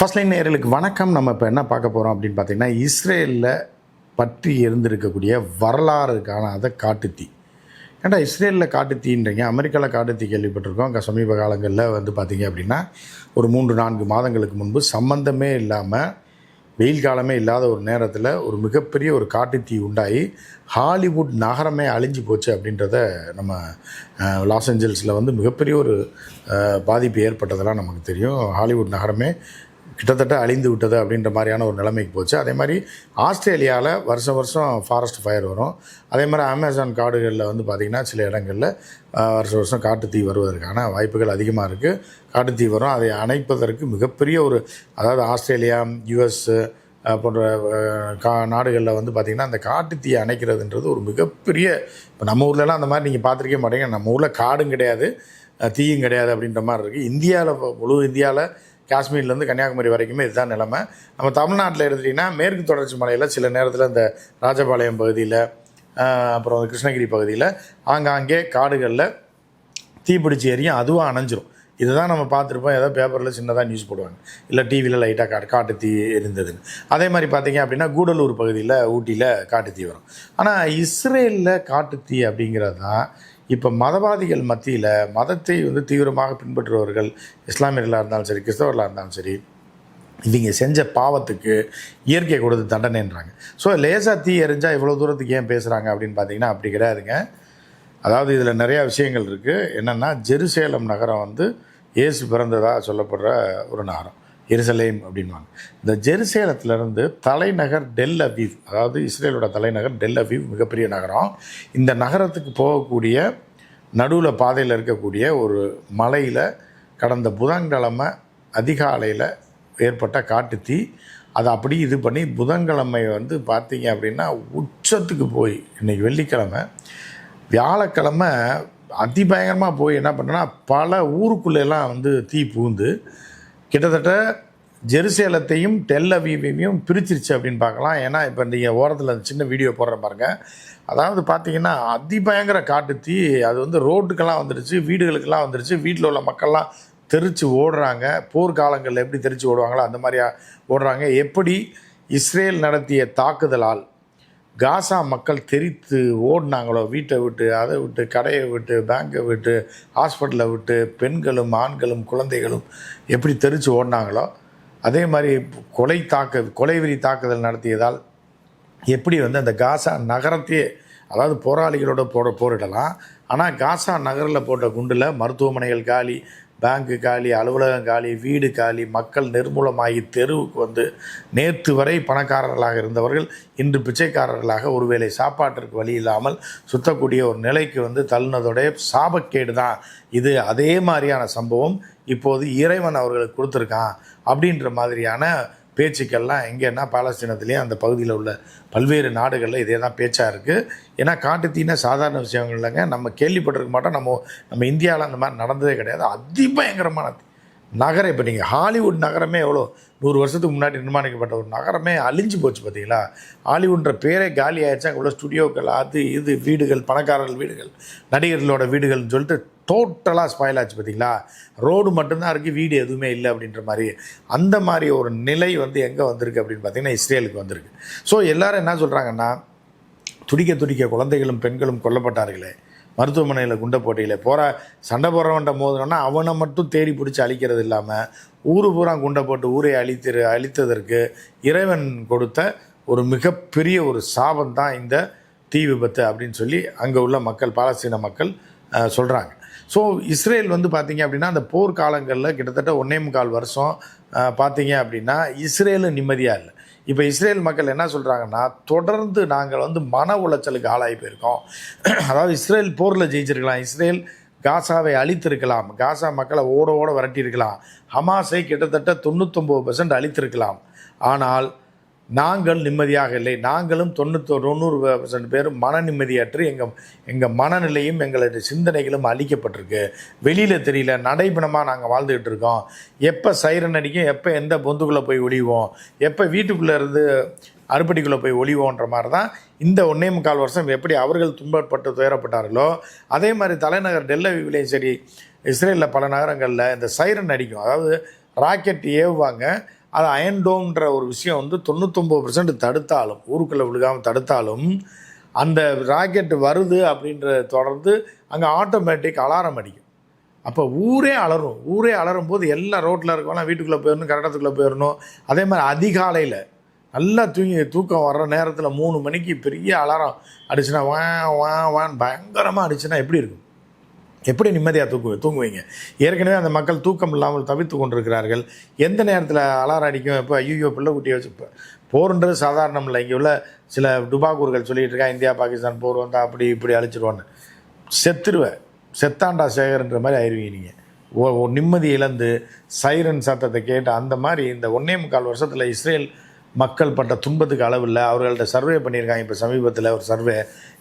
First line நேர்களுக்கு வணக்கம். நம்ம இப்போ என்ன பார்க்க போகிறோம் அப்படின்னு பார்த்தீங்கன்னா இஸ்ரேலில் பற்றி இருந்திருக்கக்கூடிய வரலாறு காணாத காட்டுத்தீ. ஏன்டா இஸ்ரேலில் காட்டுத்தீன்றீங்க? அமெரிக்காவில் காட்டுத்தீ கேள்விப்பட்டிருக்கோம். அங்கே சமீப காலங்களில் வந்து பார்த்தீங்க அப்படின்னா ஒரு மூன்று நான்கு மாதங்களுக்கு முன்பு சம்பந்தமே இல்லாமல் வெயில் காலமே இல்லாத ஒரு நேரத்தில் ஒரு மிகப்பெரிய ஒரு காட்டுத்தீ உண்டாகி ஹாலிவுட் நகரமே அழிஞ்சு போச்சு அப்படின்றத நம்ம லாஸ் ஏஞ்சல்ஸில் வந்து மிகப்பெரிய ஒரு பாதிப்பு ஏற்பட்டதெல்லாம் நமக்கு தெரியும். ஹாலிவுட் நகரமே கிட்டத்தட்ட அழிந்து விட்டது அப்படின்ற மாதிரியான ஒரு நிலைமைக்கு போச்சு. அதே மாதிரி ஆஸ்திரேலியாவில் வருஷம் வருஷம் ஃபாரஸ்ட் ஃபயர் வரும். அதே மாதிரி அமேசான் காடுகளில் வந்து பார்த்திங்கன்னா சில இடங்களில் வருஷம் வருஷம் காட்டுத்தீ வருவதற்கான வாய்ப்புகள் அதிகமாக இருக்குது காட்டுத்தீ வரும். அதை அணைப்பதற்கு மிகப்பெரிய ஒரு அதாவது ஆஸ்திரேலியா யுஎஸ் போன்ற கா நாடுகளில் வந்து பார்த்திங்கன்னா அந்த காட்டுத்தீயை அணைக்கிறதுன்றது ஒரு மிகப்பெரிய இப்போ நம்ம ஊர்லலாம் அந்த மாதிரி நீங்கள் பார்த்துருக்கே மாட்டீங்க. நம்ம ஊரில் காடும் கிடையாது தீயும் கிடையாது அப்படின்ற மாதிரி இருக்குது இந்தியாவில் முழு இந்தியாவில் காஷ்மீர்லேருந்து கன்னியாகுமரி வரைக்குமே இதுதான் நிலமை. நம்ம தமிழ்நாட்டில் எடுத்துட்டிங்கன்னா மேற்கு தொடர்ச்சி மலையில் சில நேரத்தில் இந்த ராஜபாளையம் பகுதியில் அப்புறம் கிருஷ்ணகிரி பகுதியில் ஆங்காங்கே காடுகளில் தீப்பிடிச்சி எரியும் அதுவும் அணைஞ்சிரும். இதுதான் நம்ம பார்த்துருப்போம். ஏதோ பேப்பரில் சின்னதாக நியூஸ் போடுவாங்க. இல்லை டிவியில் லைட்டாக காட்டு காட்டு தீ எரிந்ததுன்னு. அதே மாதிரி பார்த்தீங்க அப்படின்னா கூடலூர் பகுதியில் ஊட்டியில் காட்டு தீ வரும். ஆனால் இஸ்ரேலில் காட்டுத்தீ அப்படிங்கிறது தான் இப்போ மதவாதிகள் மத்தியில் மதத்தை வந்து தீவிரமாக பின்பற்றுபவர்கள் இஸ்லாமியர்களாக இருந்தாலும் சரி கிறிஸ்தவர்களாக இருந்தாலும் சரி இவங்க செஞ்ச பாவத்துக்கு இயற்கை கொடுத்து தண்டனைன்றாங்க. ஸோ லேசாக தீ எரிஞ்சால் இவ்வளோ தூரத்துக்கு ஏன் பேசுகிறாங்க அப்படின்னு பார்த்தீங்கன்னா அப்படி கிடையாதுங்க. அதாவது இதில் நிறையா விஷயங்கள் இருக்குது என்னென்னா ஜெருசேலம் நகரம் வந்து இயேசு பிறந்ததாக சொல்லப்படுற ஒரு நகரம். எருசலேம் அப்படின்வாங்க. இந்த ஜெருசேலத்திலிருந்து தலைநகர் டெல் அவீவ் அதாவது இஸ்ரேலோட தலைநகர் டெல் அவீவ் மிகப்பெரிய நகரம். இந்த நகரத்துக்கு போகக்கூடிய நடுவில் பாதையில் இருக்கக்கூடிய ஒரு மலையில் கடந்த புதன்கிழமை அதிகாலையில் ஏற்பட்ட காட்டுத்தீ அதை அப்படி இது பண்ணி புதன்கிழமை வந்து பார்த்தீங்க அப்படின்னா உச்சத்துக்கு போய் இன்னைக்கு வெள்ளிக்கிழமை வியாழக்கிழமை அதிபயங்கரமாக போய் என்ன பண்ணுன்னா பல ஊருக்குள்ளெல்லாம் வந்து தீ பூந்து கிட்டத்தட்ட ஜெருசேலத்தையும் டெல் அவீவையும் பிரிச்சிருச்சு அப்படின்னு பார்க்கலாம். ஏன்னா இப்போ நீங்கள் ஓரத்தில் அந்த சின்ன வீடியோ போடுற பாருங்கள் அதாவது பார்த்தீங்கன்னா அதிபயங்கர காட்டு தீ. அது வந்து ரோட்டுக்கெல்லாம் வந்துருச்சு வீடுகளுக்கெல்லாம் வந்துருச்சு. வீட்டில் உள்ள மக்கள்லாம் தெரிச்சு ஓடுறாங்க. போர்க்காலங்களில் எப்படி தெரிச்சு ஓடுவாங்களோ அந்த மாதிரியா ஓடுறாங்க. எப்படி இஸ்ரேல் நடத்திய தாக்குதலால் காசா மக்கள் தெரித்து ஓடினாங்களோ வீட்டை விட்டு அதை விட்டு கடையை விட்டு பேங்கை விட்டு ஹாஸ்பிட்டலை விட்டு பெண்களும் ஆண்களும் குழந்தைகளும் எப்படி தெரித்து ஓடினாங்களோ அதே மாதிரி கொலை தாக்க கொலைவெறி தாக்குதல் நடத்தியதால் எப்படி வந்து அந்த காசா நகரத்தையே அதாவது போராளிகளோட போட போரிடலாம். ஆனால் காசா நகரில் போட்ட குண்டில் மருத்துவமனைகள் காலி பேங்க்கு காலி அலுவலகம் காலி வீடு காலி மக்கள் நிர்மூலமாகி தெருவுக்கு வந்து நேற்று வரை பணக்காரர்களாக இருந்தவர்கள் இன்று பிச்சைக்காரர்களாக ஒருவேளை சாப்பாட்டிற்கு வழி இல்லாமல் சுத்தக்கூடிய ஒரு நிலைக்கு வந்து தள்ளினதோடைய சாபக்கேடு தான். இது அதே மாதிரியான சம்பவம் இப்போது இறைவன் அவர்களுக்கு கொடுத்துருக்கான். அப்படின்ற மாதிரியான பேச்சுக்கள்லாம் எங்கேன்னா பாலஸ்தீனத்துலேயும் அந்த பகுதியில் உள்ள பல்வேறு நாடுகளில் இதே தான் பேச்சாக இருக்குது ஏன்னா காட்டுத்தீனா சாதாரண விஷயங்கள் இல்லைங்க. நம்ம கேள்விப்பட்டிருக்க மாட்டோம். நம்ம நம்ம இந்தியாவில் அந்த மாதிரி நடந்ததே கிடையாது. அதிபயங்கரமான பயங்கரமான நகரம். இப்போ நீங்கள் ஹாலிவுட் நகரமே எவ்வளோ? நூறு வருஷத்துக்கு முன்னாடி நிர்மாணிக்கப்பட்ட ஒரு நகரமே அழிஞ்சு போச்சு பார்த்தீங்களா? ஹாலிவுட்ன்ற பேரே காலி ஆயிடுச்சு. அங்கே உள்ள ஸ்டுடியோக்கள் அது இது வீடுகள் பணக்காரர்கள் வீடுகள் நடிகர்களோட வீடுகள்னு சொல்லிட்டு டோட்டலாக ஸ்பாயில் ஆச்சு பார்த்தீங்களா ரோடு மட்டும்தான் இருக்குது வீடு எதுவுமே இல்லை அப்படின்ற மாதிரி. அந்த மாதிரி ஒரு நிலை வந்து எங்கே வந்திருக்கு அப்படின்னு பார்த்தீங்கன்னா இஸ்ரேலுக்கு வந்திருக்கு. ஸோ எல்லோரும் என்ன சொல்கிறாங்கன்னா துடிக்க துடிக்க குழந்தைகளும் பெண்களும் கொல்லப்பட்டார்களே. மருத்துவமனையில் குண்டை போட்டியில் போகிற சண்டை போடுறவன்ட்ட மோதினோன்னா அவனை மட்டும் தேடி பிடிச்சி அழிக்கிறது இல்லாமல் ஊர் பூரா குண்டை போட்டு ஊரை அழித்து அழித்ததற்கு இறைவன் கொடுத்த ஒரு மிகப்பெரிய ஒரு சாபம் தான் இந்த தீ விபத்து அப்படின்னு சொல்லி அங்கே உள்ள மக்கள் பாலஸ்தீன மக்கள் சொல்கிறாங்க ஸோ இஸ்ரேல் வந்து பார்த்தீங்க அப்படின்னா அந்த போர் காலங்களில் கிட்டத்தட்ட ஒன்னே முக்கால் வருஷம் பார்த்தீங்க அப்படின்னா இஸ்ரேலும் நிம்மதியாக இல்லை. இப்போ இஸ்ரேல் மக்கள் என்ன சொல்கிறாங்கன்னா தொடர்ந்து நாங்கள் வந்து மன உளைச்சலுக்கு ஆளாகி போயிருக்கோம். அதாவது இஸ்ரேல் போரில் ஜெயிச்சிருக்கலாம் இஸ்ரேல் காசாவை அழித்திருக்கலாம் காசா மக்களை ஓட ஓட விரட்டியிருக்கலாம் ஹமாஸை கிட்டத்தட்ட தொண்ணூத்தொம்பது பர்சன்ட் அழித்திருக்கலாம். ஆனால் நாங்கள் நிம்மதியாக இல்லை. நாங்களும் தொண்ணூத்தோ தொண்ணூறு பர்சன்ட் பேரும் மன நிம்மதியற்று எங்கள் எங்கள் மனநிலையும் எங்களது சிந்தனைகளும் அழிக்கப்பட்டிருக்கு. வெளியில் தெரியல. நடைபெணமாக நாங்கள் வாழ்ந்துக்கிட்டு இருக்கோம். எப்போ சைரன் அடிக்கும் எப்போ எந்த பொந்துக்குள்ளே போய் ஒளிவோம் எப்போ வீட்டுக்குள்ளே இருந்து அறுபடிக்குள்ளே போய் ஒளிவோன்ற மாதிரி தான் இந்த ஒன்றே முக்கால் வருஷம் எப்படி அவர்கள் துன்பப்பட்டு துயரப்பட்டார்களோ அதே மாதிரி தலைநகர் டெல்லவிலையும் சரி இஸ்ரேலில் பல நகரங்களில் இந்த சைரன் அடிக்கும். அதாவது ராக்கெட் ஏவுவாங்க. அது அயன்டோம்ன்ற ஒரு விஷயம் வந்து தொண்ணூத்தொம்பது பர்சன்ட் தடுத்தாலும் ஊருக்குள்ளே விழுகாமல் தடுத்தாலும் அந்த ராக்கெட் வருது அப்படின்ற தொடர்ந்து அங்கே ஆட்டோமேட்டிக் அலாரம் அடிக்கும். அப்போ ஊரே அலரும் ஊரே அலரும் போது எல்லா ரோட்டில் இருக்கவங்களாம் வீட்டுக்குள்ளே போயிடணும் கட்டடத்துக்குள்ளே போயிடணும் அதே மாதிரி அதிகாலையில் நல்லா தூங்கி தூக்கம் வர்ற நேரத்தில் மூணு மணிக்கு பெரிய அலாரம் அடிச்சுன்னா வா வா வான் பயங்கரமாக அடிச்சுன்னா எப்படி இருக்கும்? எப்படி நிம்மதியாக தூக்கு தூங்குவீங்க? ஏற்கனவே அந்த மக்கள் தூக்கம் இல்லாமல் தவித்து கொண்டிருக்கிறார்கள். எந்த நேரத்தில் அலாரம் அடிக்கும்? இப்போ ஐயோ பிள்ளை குட்டியை வச்சு இப்போ போருன்றது சாதாரணம் இல்லை. இங்கே உள்ள சில டுபாக்கூர்கள் சொல்லிட்டு இருக்கா இந்தியா பாகிஸ்தான் போர் வந்தால் அப்படி இப்படி அழிச்சிருவான்னு. செத்துருவேன் செத்தாண்டா சேகர்ன்ற மாதிரி ஆயிடுவீங்க நீங்கள் ஓ நிம்மதி இழந்து சைரன் சத்தத்தை கேட்டு அந்த மாதிரி இந்த ஒன்னே முக்கால் வருஷத்தில் இஸ்ரேல் மக்கள் பட்ட துன்பத்துக்கு அளவில்லை அவர்கள்ட்ட சர்வே பண்ணியிருக்காங்க. இப்போ சமீபத்தில் ஒரு சர்வே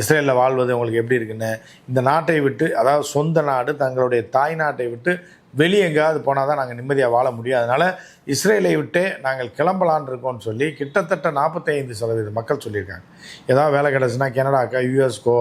இஸ்ரேலில் வாழ்வது உங்களுக்கு எப்படி இருக்குன்னு. இந்த நாட்டை விட்டு அதாவது சொந்த நாடு தங்களுடைய தாய் நாட்டை விட்டு வெளியே எங்கேயாவது போனால் தான் நாங்கள் நிம்மதியாக வாழ முடியும். அதனால் இஸ்ரேலை விட்டே நாங்கள் கிளம்பலான் இருக்கோம்னு சொல்லி கிட்டத்தட்ட நாற்பத்தைந்து சதவீத மக்கள் சொல்லியிருக்காங்க. ஏதாவது வேலை கிடச்சுன்னா கனடாக்கா யூஎஸ்கோ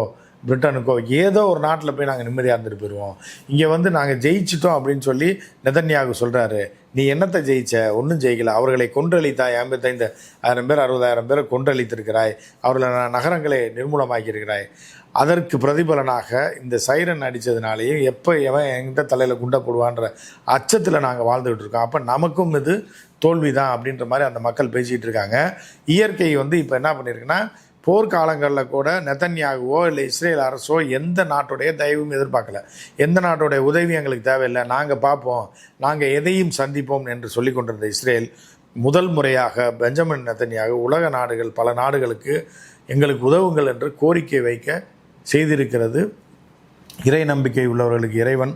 பிரிட்டனுக்கோ ஏதோ ஒரு நாட்டில் போய் நாங்கள் நிம்மதியாக இருந்துட்டு போயிடுவோம் இங்கே வந்து நாங்கள் ஜெயிச்சிட்டோம் அப்படின்னு சொல்லி நெதன்யாகு சொல்கிறாரு நீ என்னத்தை ஜெயிச்ச? ஒன்றும் ஜெயிக்கல. அவர்களை கொன்றளித்தாய் ஐம்பத்தைந்து ஆயிரம் பேர் அறுபதாயிரம் பேரை கொன்றளித்திருக்கிறாய் அவர்களை ந- நகரங்களை நிர்மூலமாக்கியிருக்கிறாய். அதற்கு பிரதிபலனாக இந்த சைரன் அடித்ததுனாலேயும் எப்போ எவன் என்கிட்ட தலையில் குண்டை போடுவான்ற அச்சத்தில் நாங்கள் வாழ்ந்துகிட்டு இருக்கோம். அப்போ நமக்கும் இது தோல்வி தான் அப்படின்ற மாதிரி அந்த மக்கள் பேசிகிட்டு இருக்காங்க. இயற்கை வந்து இப்போ என்ன பண்ணியிருக்குன்னா போர்க்காலங்களில் கூட நெத்தன்யாகுவோ இல்லை இஸ்ரேல் அரசோ எந்த நாட்டுடைய தயவும் எதிர்பார்க்கல. எந்த நாட்டுடைய உதவி எங்களுக்கு தேவையில்லை. நாங்கள் பார்ப்போம். நாங்கள் எதையும் சந்திப்போம் என்று சொல்லி கொண்டிருந்த இஸ்ரேல் முதல் முறையாக பெஞ்சமின் நெத்தன்யாக உலக நாடுகள் பல நாடுகளுக்கு எங்களுக்கு உதவுங்கள் என்று கோரிக்கை வைக்க செய்திருக்கிறது. இறை நம்பிக்கை உள்ளவர்களுக்கு இறைவன்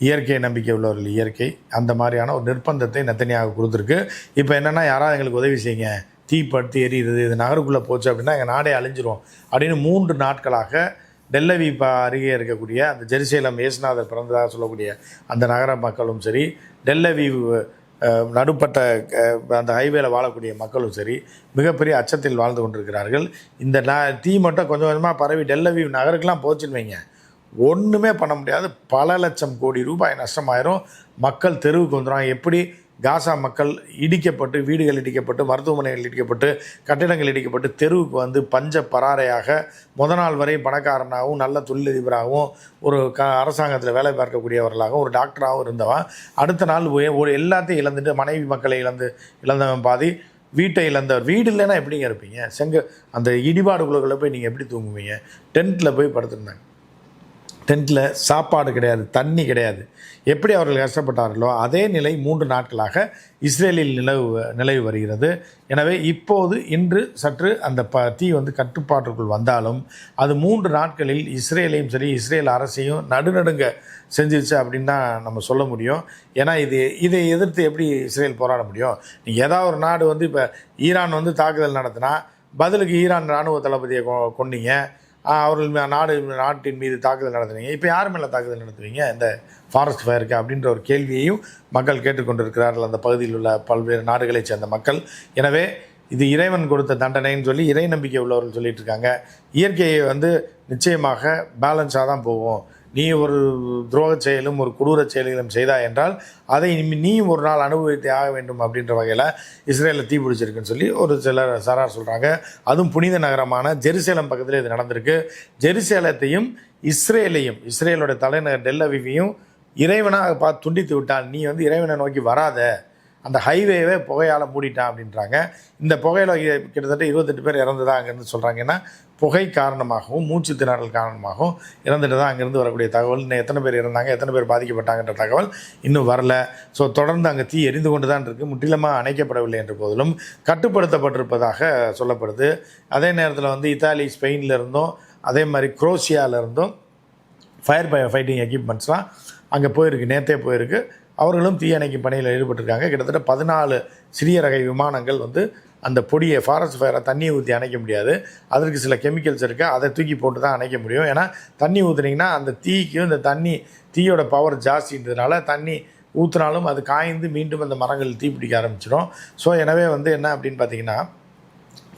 இயற்கை நம்பிக்கை உள்ளவர்கள் இயற்கை. அந்த மாதிரியான ஒரு நிர்பந்தத்தை நெத்தனியாக கொடுத்துருக்கு. இப்போ என்னென்னா யாராவது எங்களுக்கு உதவி செய்யுங்க. தீப்படுத்தி எரியுது இது நகருக்குள்ளே போச்சு அப்படின்னா எங்கள் நாடே அழிஞ்சிரும். அப்படின்னு மூன்று நாட்களாக டெல்லவி ப அருகே இருக்கக்கூடிய அந்த ஜெருசேலம் ஏசுநாதர் பிறந்ததாக சொல்லக்கூடிய அந்த நகர மக்களும் சரி டெல்லவி நடுப்பட்ட அந்த ஹைவேல வாழக்கூடிய மக்களும் சரி மிகப்பெரிய அச்சத்தில் வாழ்ந்து கொண்டிருக்கிறார்கள். இந்த ந தீ மட்டும் கொஞ்சம் கொஞ்சமாக பரவி டெல்லவி நகருக்கெலாம் போச்சுன்னு வைங்க. ஒன்றுமே பண்ண முடியாது. பல லட்சம் கோடி ரூபாய் நஷ்டமாயிரும். மக்கள் தெருவுக்கு வந்துடும் எப்படி? காசா மக்கள் இடிக்கப்பட்டு வீடுகள் இடிக்கப்பட்டு மருத்துவமனைகள் இடிக்கப்பட்டு கட்டிடங்கள் இடிக்கப்பட்டு தெருவுக்கு வந்து பஞ்ச பராரையாக முத நாள் வரை பணக்காரனாகவும் நல்ல தொழிலதிபராகவும் ஒரு க அரசாங்கத்தில் வேலை பார்க்கக்கூடியவர்களாகவும் ஒரு டாக்டராகவும் இருந்தவன் அடுத்த நாள் ஒரு எல்லாத்தையும் இழந்துட்டு மனைவி மக்களை இழந்து இழந்தவன் பாதி வீட்டை இழந்தவர். வீடு இல்லைன்னா எப்படிங்க இருப்பீங்க? செங்க அந்த இடிபாடுகளுக்குள்ளே போய் நீங்கள் எப்படி தூங்குவீங்க? டென்ட்டில் போய் படுத்துருந்தாங்க. டென்ட்டில் சாப்பாடு கிடையாது தண்ணி கிடையாது. எப்படி அவர்கள் கஷ்டப்பட்டார்களோ அதே நிலை மூன்று நாட்களாக இஸ்ரேலில் நிலவு நிலவி வருகிறது. எனவே இப்போது இன்று சற்று அந்த ப தீ வந்து கட்டுப்பாட்டுக்குள் வந்தாலும் அது மூன்று நாட்களில் இஸ்ரேலையும் சரி இஸ்ரேல் அரசையும் நடுநடுங்க செஞ்சிருச்சு அப்படின்னு தான் நம்ம சொல்ல முடியும். ஏன்னா இது இதை எதிர்த்து எப்படி இஸ்ரேல் போராட முடியும்? நீங்கள் ஏதாவது ஒரு நாடு வந்து இப்போ ஈரான் வந்து தாக்குதல் நடத்தினா பதிலுக்கு ஈரான் இராணுவ தளபதியை கொ கொன்னீங்க. அவர்கள் நாடு நாட்டின் மீது தாக்குதல் நடத்துவீங்க இப்போ யார் மேலே தாக்குதல் நடத்துவீங்க? இந்த ஃபாரஸ்ட் ஃபயருக்கு அப்படின்ற ஒரு கேள்வியையும் மக்கள் கேட்டுக்கொண்டிருக்கிறார்கள். அந்த பகுதியில் உள்ள பல்வேறு நாடுகளைச் சேர்ந்த மக்கள். எனவே இது இறைவன் கொடுத்த தண்டனைன்னு சொல்லி இறை நம்பிக்கை உள்ளவர்கள் சொல்லிட்டு இருக்காங்க. இயற்கையை வந்து நிச்சயமாக பேலன்ஸாக தான் போகும். நீ ஒரு துரோக செயலும் ஒரு கொடூர செயல்களும் செய்தாய் என்றால் அதை நீ- நீயும் ஒரு நாள் அனுபவித்தே ஆக வேண்டும் அப்படின்ற வகையில் இஸ்ரேலில் தீ பிடிச்சிருக்குன்னு சொல்லி ஒரு சிலர் சரார் சொல்கிறாங்க அதுவும் புனித நகரமான ஜெருசேலம் பக்கத்தில் இது நடந்திருக்கு. ஜெருசேலத்தையும் இஸ்ரேலையும் இஸ்ரேலோட தலைநகர் டெல்லவிவையும் இறைவனாக பார்த்து துண்டித்து விட்டால் நீ வந்து இறைவனை நோக்கி வராத. அந்த ஹைவேவே புகையால் மூடிட்டான் அப்படின்றாங்க. இந்த புகையில் கிட்டத்தட்ட இருபத்தெட்டு பேர் இறந்துதான் அங்கேருந்து சொல்கிறாங்க ஏன்னா புகை காரணமாகவும் மூச்சு திணறல் காரணமாகவும் இறந்துட்டு தான் அங்கேருந்து வரக்கூடிய தகவல். இன்னும் எத்தனை பேர் இறந்தாங்க எத்தனை பேர் பாதிக்கப்பட்டாங்கன்ற தகவல் இன்னும் வரல. ஸோ தொடர்ந்து அங்கே தீ எரிந்து கொண்டு தான் இருக்குது முற்றிலுமாக அணைக்கப்படவில்லை என்ற போதிலும் கட்டுப்படுத்தப்பட்டிருப்பதாக சொல்லப்படுது. அதே நேரத்தில் வந்து இத்தாலி ஸ்பெயினில் இருந்தும் அதே மாதிரி குரோஷியால இருந்தும் ஃபயர் ஃபைட்டிங் எக்யூப்மெண்ட்ஸ்லாம் அங்கே போயிருக்கு. நேற்றே போயிருக்கு. அவர்களும் தீயணைக்கும் பணியில் ஈடுபட்டிருக்காங்க. கிட்டத்தட்ட பதினாலு சிறிய ரக விமானங்கள் வந்து அந்த பொடியை ஃபாரஸ்ட் ஃபயரை தண்ணியை ஊற்றி அணைக்க முடியாது. அதற்கு சில கெமிக்கல்ஸ் இருக்குது அதை தூக்கி போட்டு தான் அணைக்க முடியும். ஏன்னா தண்ணி ஊற்றுனீங்கன்னா அந்த தீக்கும் இந்த தண்ணி தீயோட பவர் ஜாஸ்தின்றதுனால தண்ணி ஊற்றினாலும் அது காய்ந்து மீண்டும் அந்த மரங்கள் தீப்பிடிக்க ஆரம்பிச்சிடும். ஸோ எனவே வந்து என்ன அப்படின்னு பார்த்தீங்கன்னா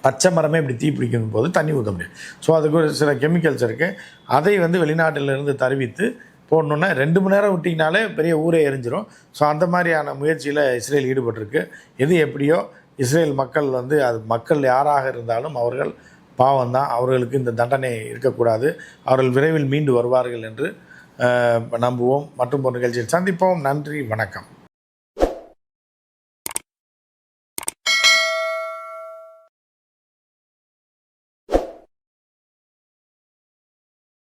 பச்சை மரமே இப்படி தீ பிடிக்கும் போது தண்ணி ஊற்ற முடியும். ஸோ அதுக்கு ஒரு சில கெமிக்கல்ஸ் இருக்குது அதை வந்து வெளிநாட்டிலிருந்து தருவித்து போடணுன்னா ரெண்டு மணி நேரம் விட்டிங்கனாலே பெரிய ஊரே எரிஞ்சிரும். ஸோ அந்த மாதிரியான முயற்சியில் இஸ்ரேல் ஈடுபட்டிருக்கு. எது எப்படியோ இஸ்ரேல் மக்கள் வந்து அது மக்கள் யாராக இருந்தாலும் அவர்கள் பாவம் தான் அவர்களுக்கு இந்த தண்டனை இருக்கக்கூடாது. அவர்கள் விரைவில் மீண்டு வருவார்கள் என்று நம்புவோம். மற்றும் ஒரு நிகழ்ச்சியில் சந்திப்போம். நன்றி. வணக்கம்.